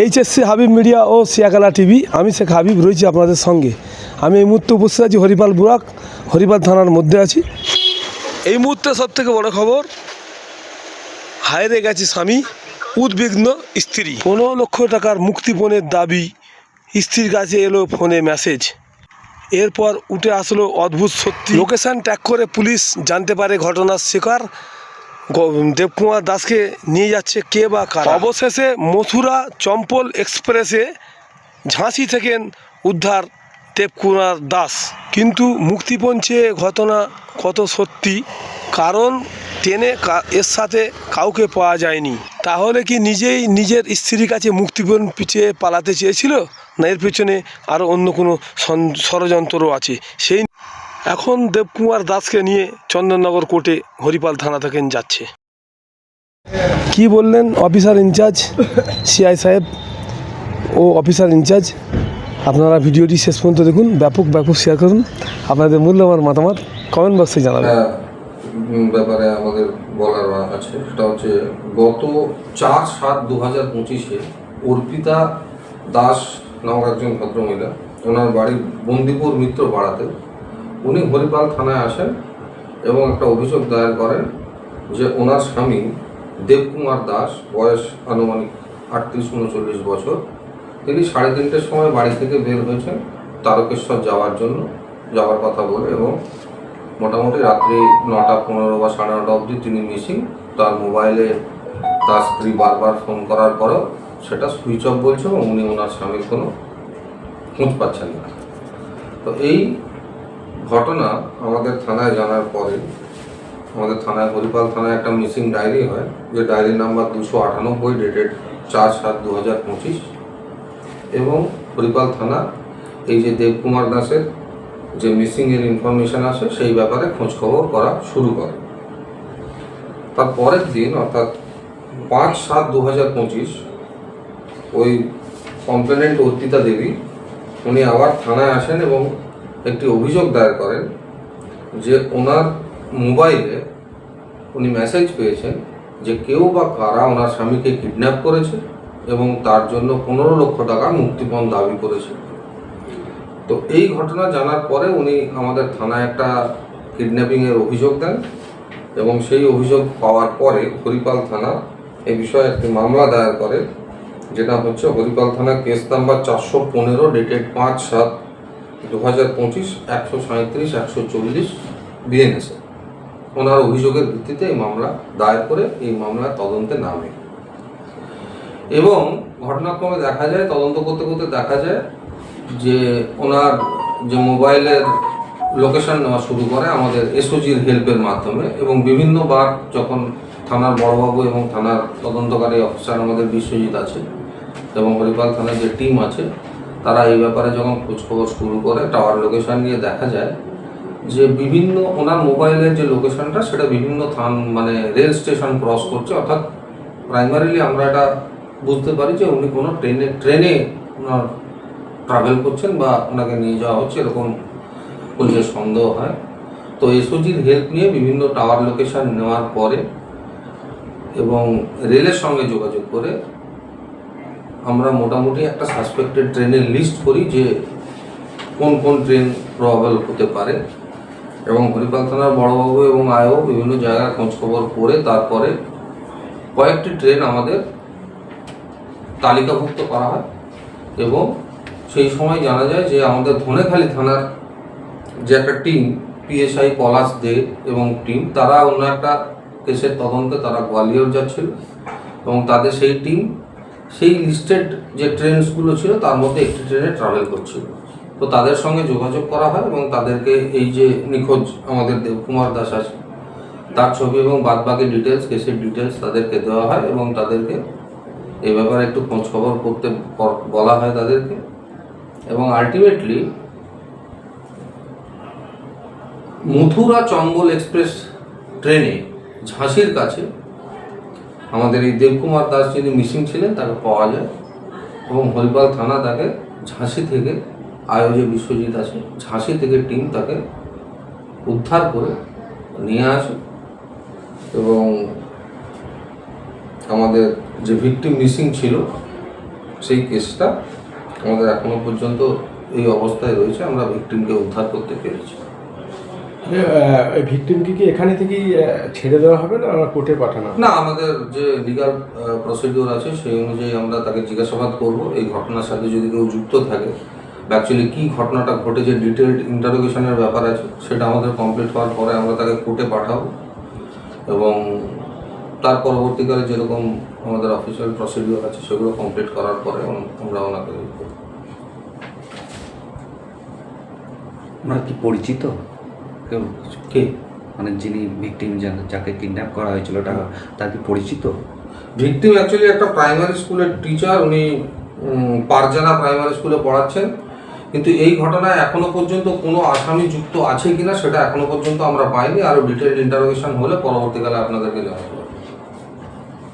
HSC Habib media ও সিয়াকালা TV, আমি শেখ হাবিব রয়েছি আপনাদের সঙ্গে। আমি এই মুহূর্তে উপস্থিত আছি হরিপাল বুরাক, হরিপাল থানার মধ্যে আছি। এই মুহূর্তে সব থেকে বড় খবর, হায়রে গেছে স্বামী, উদ্বিগ্ন স্ত্রী। পনেরো লক্ষ টাকার মুক্তিপণের দাবি, স্ত্রীর কাছে এলো ফোনে মেসেজ। এরপর উঠে আসলো অদ্ভুত সত্যি। লোকেশন ট্যাগ করে পুলিশ জানতে পারে ঘটনার শিকার। দেবকুমার দাসকে নিয়ে যাচ্ছে কে বা কার? অবশেষে মথুরা চম্পল এক্সপ্রেসে ঝাঁসি থেকে উদ্ধার দেবকুমার দাস। কিন্তু মুক্তিপণ চেয়ে ঘটনা কত সত্যি? কারণ ট্রেনে এর সাথে কাউকে পাওয়া যায়নি। তাহলে কি নিজেই নিজের স্ত্রীর কাছে মুক্তিপণ পিছিয়ে পালাতে চেয়েছিল? না এর পেছনে আরও অন্য কোনো সন- ষড়যন্ত্র আছে? সেই এখন দেবকুমার দাসকে নিয়ে চন্দননগর কোর্টে হরিপাল থানা থেকে যাচ্ছে। কি বললেন অফিসার ইনচার্জ? সিআই সাহেব ও অফিসার ইনচার্জ, আপনারা ভিডিওটি শেষ পর্যন্ত দেখুন, ব্যাপক ব্যাপক শেয়ার করুন। আপনাদের মূল্যবান মতামত কমেন্ট বক্সে জানাবেন। ব্যাপারে আমাদের বলার আছে, সেটা হচ্ছে গত চার সাত দু হাজার পঁচিশে অর্পিতা দাস নামক একজন ভদ্রমহিলা, ওনার বাড়ি বন্দিপুর মিত্র পাড়াতে উনি হরিপাল থানায় আসেন এবং একটা অভিযোগ দায়ের করেন যে ওনার স্বামী দেবকুমার দাস, বয়স আনুমানিক আটত্রিশ উনচল্লিশ বছর। তিনি সাড়ে তিনটের সময় বাড়ি থেকে বের হয়েছেন তারকেশ্বর যাওয়ার জন্য, যাওয়ার কথা বলে এবং মোটামুটি রাত্রি নটা পনেরো বা সাড়ে নটা অবধি তিনি মিসিং। তার মোবাইলে তার স্ত্রী বারবার ফোন করার পরেও সেটা সুইচ অফ বলছে এবং উনি ওনার স্বামীর কোনো খোঁজ পাচ্ছেন না। তো এই ঘটনা আমাদের থানায় জানার পরে, আমাদের থানায়, হরিপাল থানায় একটা মিসিং ডায়েরি হয়। যে ডায়েরি নাম্বার দুশো আটানব্বই ডেটেড চার সাত দু হাজার পঁচিশ। এবং হরিপাল থানা এই যে দেবকুমার দাসের যে মিসিং এর ইনফরমেশন আসে, সেই ব্যাপারে খোঁজখবর করা শুরু করে। তার পরের দিন, অর্থাৎ পাঁচ সাত দু হাজার পঁচিশ, ওই কমপ্লেনেন্ট অর্পিতা দেবী, উনি আবার থানায় আসেন এবং একটি অভিযোগ দায়ের করেন যে ওনার মোবাইলে উনি মেসেজ পেয়েছেন যে কেউ বা কারা ওনার স্বামীকে কিডন্যাপ করেছে এবং তার জন্য পনেরো লক্ষ টাকা মুক্তিপণ দাবি করেছে। তো এই ঘটনা জানার পরে উনি আমাদের থানায় একটা কিডন্যাপিংয়ের অভিযোগ দেন এবং সেই অভিযোগ পাওয়ার পরে হরিপাল থানা এই বিষয়ে একটি মামলা দায়ের করে, যেটা হচ্ছে হরিপাল থানা কেস নাম্বার চারশো পনেরো, ডেটেড পাঁচ সাত দু হাজার পঁচিশ, একশো সাঁত্রিশ একশো চল্লিশ বিএনএসএ ওনার অভিযোগের ভিত্তিতে এই মামলা দায়ের করে এই মামলা তদন্তে নামে। এবং ঘটনাক্রমে দেখা যায়, তদন্ত করতে করতে দেখা যায় যে ওনার যে মোবাইলের লোকেশন নেওয়া শুরু করে আমাদের এসওজির হেল্পের মাধ্যমে এবং বিভিন্নবার যখন থানার বড়বাবু এবং থানার তদন্তকারী অফিসার আমাদের বিশ্বজিৎ আছে এবং হরিপাল থানার যে টিম আছে তারা এই ব্যাপারে যখন খোঁজখবর শুরু করে টাওয়ার লোকেশন নিয়ে দেখা যায় যে বিভিন্ন ওনার মোবাইলের যে লোকেশনটা সেটা বিভিন্ন থান মানে রেল স্টেশন ক্রস করছে। অর্থাৎ প্রাইমারিলি আমরা এটা বুঝতে পারি যে উনি কোনো ট্রেনে ট্রেনে ওনার ট্রাভেল করছেন বা ওনাকে নিয়ে যাওয়া হচ্ছে এরকম পুলিশের সন্দেহ হয়। তো এসওজির হেল্প নিয়ে বিভিন্ন টাওয়ার লোকেশন নেওয়ার পরে এবং রেলের সঙ্গে যোগাযোগ করে আমরা মোটামুটি একটা সাসপেক্টেড ট্রেনের লিস্ট করি যে কোন কোন ট্রেন প্রবাবল হতে পারে। এবং হরিপাল থানার বড়বাবু এবং আয়ও বিভিন্ন জায়গায় খোঁজখবর করে তারপরে কয়েকটি ট্রেন আমাদের তালিকাভুক্ত করা হয়। এবং সেই সময় জানা যায় যে আমাদের ধনেখালী থানার যে একটা টিম পিএসআই পলাশ দে এবং টিম তারা অন্য একটা কেসের তদন্তে তারা গোয়ালিয়র যাচ্ছিল। এবং তাদের সেই টিম সেই লিস্টেড যে ট্রেনসগুলো ছিল, তার মধ্যে একটি ট্রেনে ট্রাভেল করছিল। তো তাদের সঙ্গে যোগাযোগ করা হয় এবং তাদেরকে এই যে নিখোঁজ আমাদের দেবকুমার দাস আছে, তার ছবি এবং বাদবাকি ডিটেলস কেসের ডিটেলস তাদেরকে দেওয়া হয় এবং তাদেরকে এই ব্যাপারে একটু খোঁজ খবর করতে বলা হয় তাদেরকে। এবং আলটিমেটলি মথুরা চম্বল এক্সপ্রেস ট্রেনে ঝাঁসির কাছে আমাদের এই দেবকুমার দাস যিনি মিসিং ছিলেন, তাকে পাওয়া যায়। এবং হরিপাল থানা তাকে ঝাঁসি থেকে আয়োজে বিশ্বজিৎ আছে ঝাঁসি থেকে টিম তাকে উদ্ধার করে নিয়ে আসে। এবং আমাদের যে ভিকটিম মিসিং ছিল, সেই কেসটা আমাদের এখনও পর্যন্ত এই অবস্থায় রয়েছে। আমরা ভিকটিমকে উদ্ধার করতে পেরেছি। ভিকটিমকে কি এখানে থেকেই ছেড়ে দেওয়া হবে না কোর্টে পাঠানো না আমাদের যে লিগাল প্রসিডিওর আছে সেই অনুযায়ী আমরা তাকে জিজ্ঞাসাবাদ করব। এই ঘটনার সাথে যদি কেউ যুক্ত থাকে অ্যাকচুয়ালি কী ঘটনাটা ঘটেছে ডিটেলড ইন্টারোগেশনের ব্যাপার আছে সেটা আমাদের কমপ্লিট হওয়ার পরে আমরা তাকে কোর্টে পাঠাবো। এবং তার পরবর্তীকালে যেরকম আমাদের অফিসিয়াল প্রসিডিওর আছে সেগুলো কমপ্লিট করার পরে আমরা ওনাকে ওনার কি পরিচিত? কেউ কে? মানে যিনি ভিকটিম যাকে কিডন্যাপ করা হয়েছিল, ওটা তার কি পরিচিত? ভিকটিম অ্যাকচুয়ালি একটা প্রাইমারি স্কুলের টিচার উনি পারজানা প্রাইমারি স্কুলে পড়াচ্ছেন। কিন্তু এই ঘটনায় এখনও পর্যন্ত কোনো আসামি যুক্ত আছে কিনা, সেটা এখনও পর্যন্ত আমরা পাইনি। আরও ডিটেলড ইন্টারোগেশন হলে পরবর্তীকালে আপনাদেরকে জানাব।